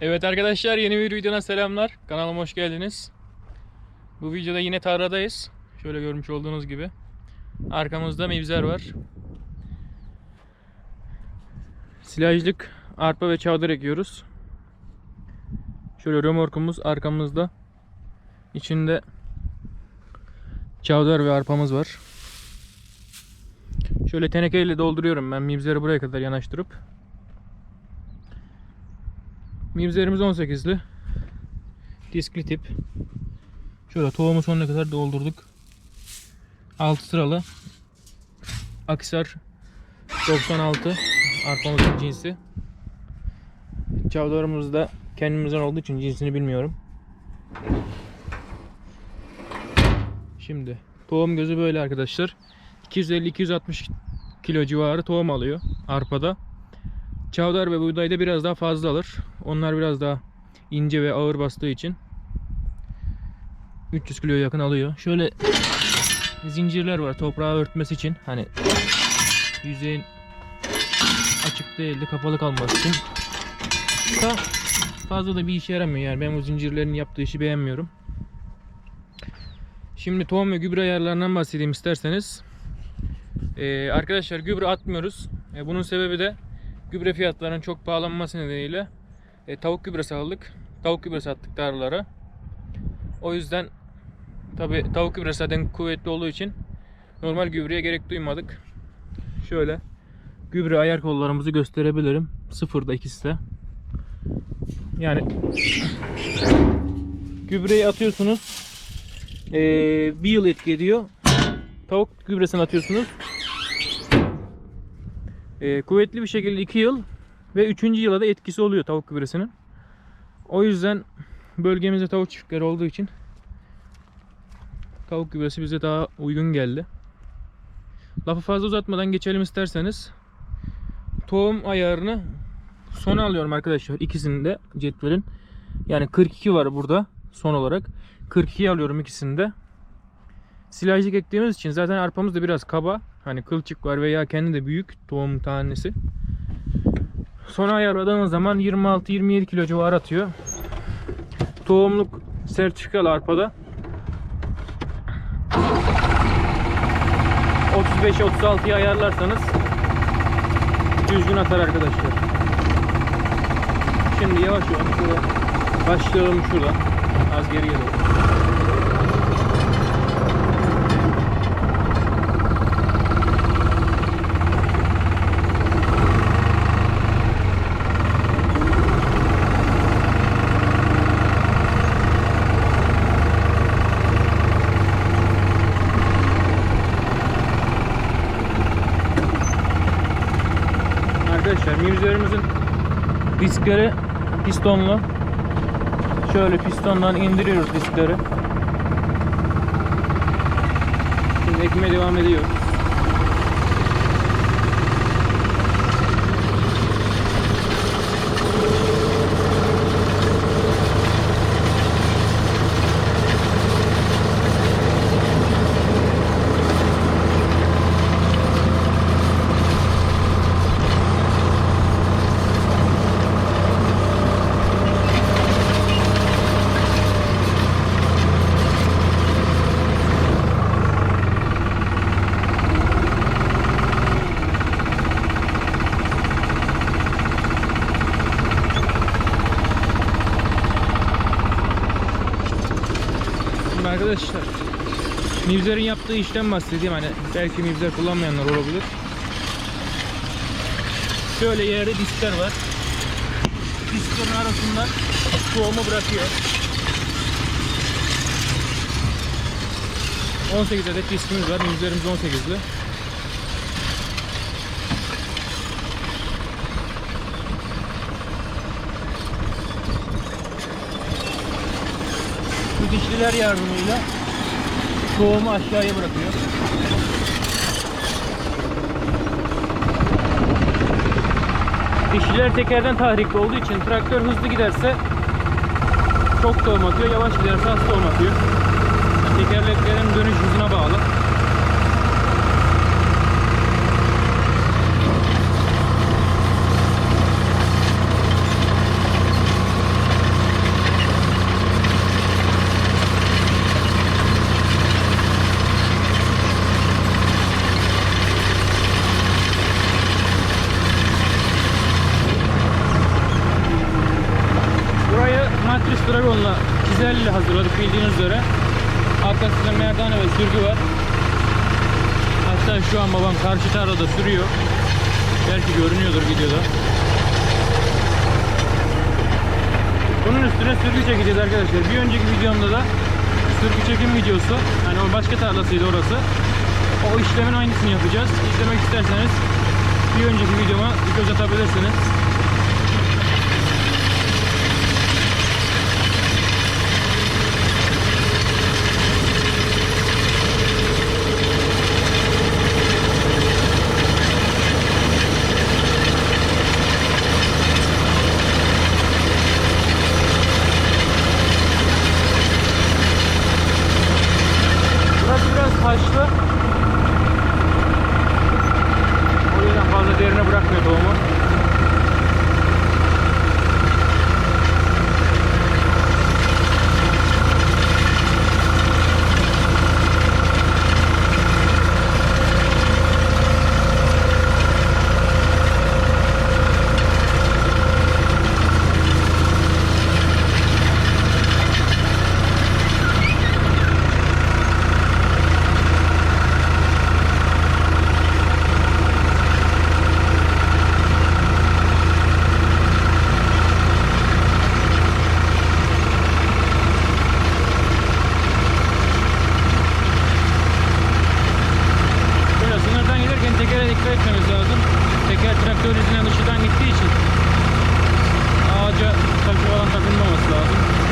Evet arkadaşlar yeni bir videona selamlar. Kanalıma hoş geldiniz. Bu videoda yine tarladayız. Şöyle görmüş olduğunuz gibi. Arkamızda mevzer var. Silajlık, arpa ve çavdar ekiyoruz. Şöyle römorkumuz arkamızda. İçinde çavdar ve arpamız var. Şöyle tenekeyle dolduruyorum ben mivzeri buraya kadar yanaştırıp. Mivzerimiz 18'li. Diskli tip. Şöyle tohumu sonuna kadar doldurduk. 6 sıralı. Aksar 96 arpamızın cinsi. Çavdarımız da kendimizden olduğu için cinsini bilmiyorum. Şimdi tohum gözü böyle arkadaşlar. 250-260 kilo civarı tohum alıyor arpada. Çavdar ve buğdayda biraz daha fazla alır. Onlar biraz daha ince ve ağır bastığı için 300 kiloya yakın alıyor. Şöyle zincirler var toprağı örtmesi için. Hani yüzeyin açık değil de kapalı kalması için. Da fazla da bir işe yaramıyor yani. Ben bu zincirlerin yaptığı işi beğenmiyorum. Şimdi tohum ve gübre ayarlarından bahsedeyim isterseniz. Ee, arkadaşlar gübre atmıyoruz. Ee, bunun sebebi de gübre fiyatlarının çok pahalanması nedeniyle e, tavuk gübresi aldık. Tavuk gübresi attık tarlalara. O yüzden tabi tavuk gübresi zaten kuvvetli olduğu için normal gübreye gerek duymadık. Şöyle gübre ayar kollarımızı gösterebilirim. Sıfırda ikisi de. Yani gübreyi atıyorsunuz. E, bir yıl etki ediyor. Tavuk gübresini atıyorsunuz. E, kuvvetli bir şekilde 2 yıl ve 3. yıla da etkisi oluyor tavuk gübresinin. O yüzden bölgemizde tavuk çiftlikleri olduğu için tavuk gübresi bize daha uygun geldi. Lafı fazla uzatmadan geçelim isterseniz. Tohum ayarını sona alıyorum arkadaşlar. ikisini de cetvelin. Yani 42 var burada son olarak. 42 alıyorum ikisini de. Silajlık ektiğimiz için zaten arpamız da biraz kaba. Hani kılçık var veya kendi de büyük tohum tanesi. Sonra ayarladığınız zaman 26-27 kilo civarı atıyor. Tohumluk sertifikalı arpada 35-36'yı ayarlarsanız düzgün atar arkadaşlar. Şimdi yavaş yavaş şöyle başlayalım şuradan. Az geriye doğru. Arkadaşlar mivzerimizin diskleri pistonlu. Şöyle pistondan indiriyoruz diskleri. Şimdi ekmeye devam ediyoruz. Arkadaşlar Mivzer'in yaptığı işten bahsedeyim hani belki Mivzer kullanmayanlar olabilir. Şöyle yerde diskler var. Disklerin arasından tohumu bırakıyor. 18 adet diskimiz var. Mivzerimiz 18'li. Dişliler yardımıyla tohumu aşağıya bırakıyor. Dişliler tekerden tahrikli olduğu için traktör hızlı giderse çok tohum atıyor, yavaş giderse az tohum atıyor. Tekerleklerin dönüş hızına bağlı. Hazırladık bildiğiniz üzere. Arkasında merdane ve sürgü var. Hatta şu an babam karşı tarlada sürüyor. Belki görünüyordur videoda. Bunun üstüne sürgü çekeceğiz arkadaşlar. Bir önceki videomda da sürgü çekim videosu. Hani o başka tarlasıydı orası. O işlemin aynısını yapacağız. İzlemek isterseniz bir önceki videoma bir göz atabilirsiniz. One. Teker traktör yüzünden ışıdan gittiği için ağaca taşı falan takılmaması lazım.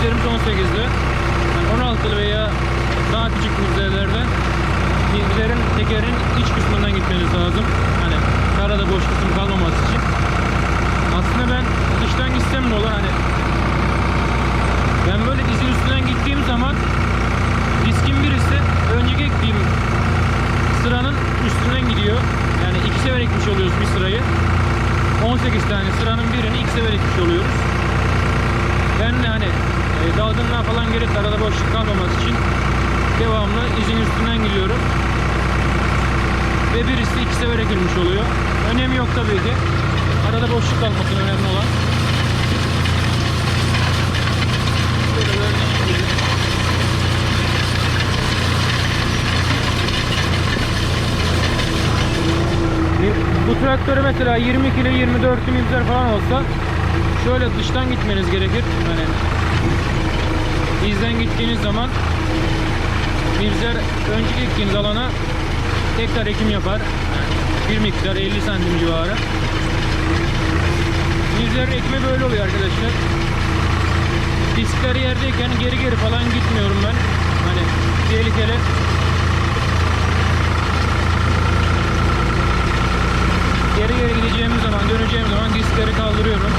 Bizim yüzlerimiz 18'li. Yani 16'lı veya daha küçük yüzlerde yüzlerin tekerin iç kısmından gitmeniz lazım. Hani karada boş kısım kalmaması için. Aslında ben dıştan gitsem ne olur hani ben böyle dizin üstünden gittiğim zaman diskin birisi önceki ektiğim sıranın üstünden gidiyor. Yani iki sefer ekmiş oluyoruz bir sırayı. 18 tane sıranın birini iki sefer ekmiş oluyoruz. Ben de hani dalgınlığa falan gerek arada boşluk kalmaması için devamlı izin üstünden gidiyorum. Ve birisi iki sefer ekilmiş oluyor. Önemi yok tabii ki. Arada boşluk kalmasın önemli olan. Gibi. Bu traktörü mesela 22 ile 24 mibzer falan olsa şöyle dıştan gitmeniz gerekir. Hani izden gittiğiniz zaman mibzer önceki ektiğiniz alana tekrar ekim yapar. Bir miktar 50 santim civarı. Mibzerin ekimi böyle oluyor arkadaşlar. Diskler yerdeyken geri geri falan gitmiyorum ben. Hani tehlikeli. Geri geri gideceğimiz zaman, döneceğim zaman diskleri kaldırıyorum.